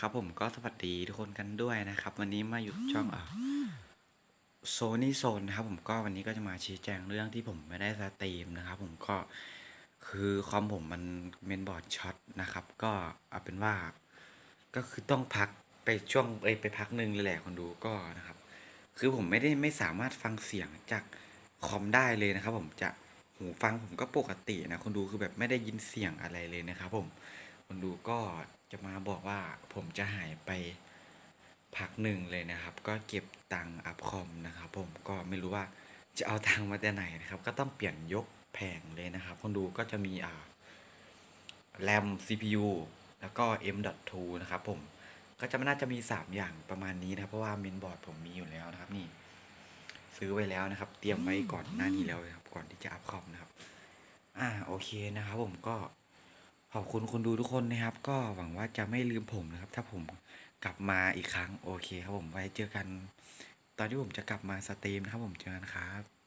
นะครับผมก็สวัสดีทุกคนกันด้วยนะครับ วันนี้มาอยู่ช่องโซนี่โซนนะครับ ผมก็วันนี้ก็จะมาชี้แจงเรื่องที่ผมไม่ได้สตรีมนะครับ ผมก็คือคอมผมมันเมนบอร์ดช็อตนะครับ ก็เอาเป็นว่า ก็คือต้องพักไปช่วงเอ้ยไปพักหนึ่งเลยแหละคนดูก็นะครับ คือผมไม่ได้ไม่สามารถฟังเสียงจากคอมได้เลยนะครับ ผมจะหูฟังผมก็ปกตินะคนดูคือแบบไม่ได้ยินเสียงอะไรเลยนะครับ ผม คนดูก็จะมาบอกว่าผมจะหายไปพักหนึ่งเลยนะครับ ก็เก็บตังค์อัพคอมนะครับ ผมก็ไม่รู้ว่าจะเอาตังค์มาแต่ไหนนะครับ ก็ต้องเปลี่ยนยกแผงเลยนะครับ คนดูก็จะมีอ่าแรม CPU แล้วก็ M.2 นะครับผมก็จะน่าจะมี 3 อย่างประมาณนี้นะครับ เพราะว่าเมนบอร์ดผมมีอยู่แล้วนะครับนี่ ซื้อไว้แล้วนะครับ เตรียมไว้ก่อนหน้านี้แล้วครับ ก่อนที่จะอัพคอมนะครับ อ่าโอเคนะครับผมก็ ขอบคุณคนดูทุกคนนะครับ ก็หวังว่าจะไม่ลืมผมนะครับ ถ้าผมกลับมาอีกครั้งโอเคครับผมไว้เจอกัน ตอนที่ผมจะกลับมาสตรีมนะครับผมเจอกันครับ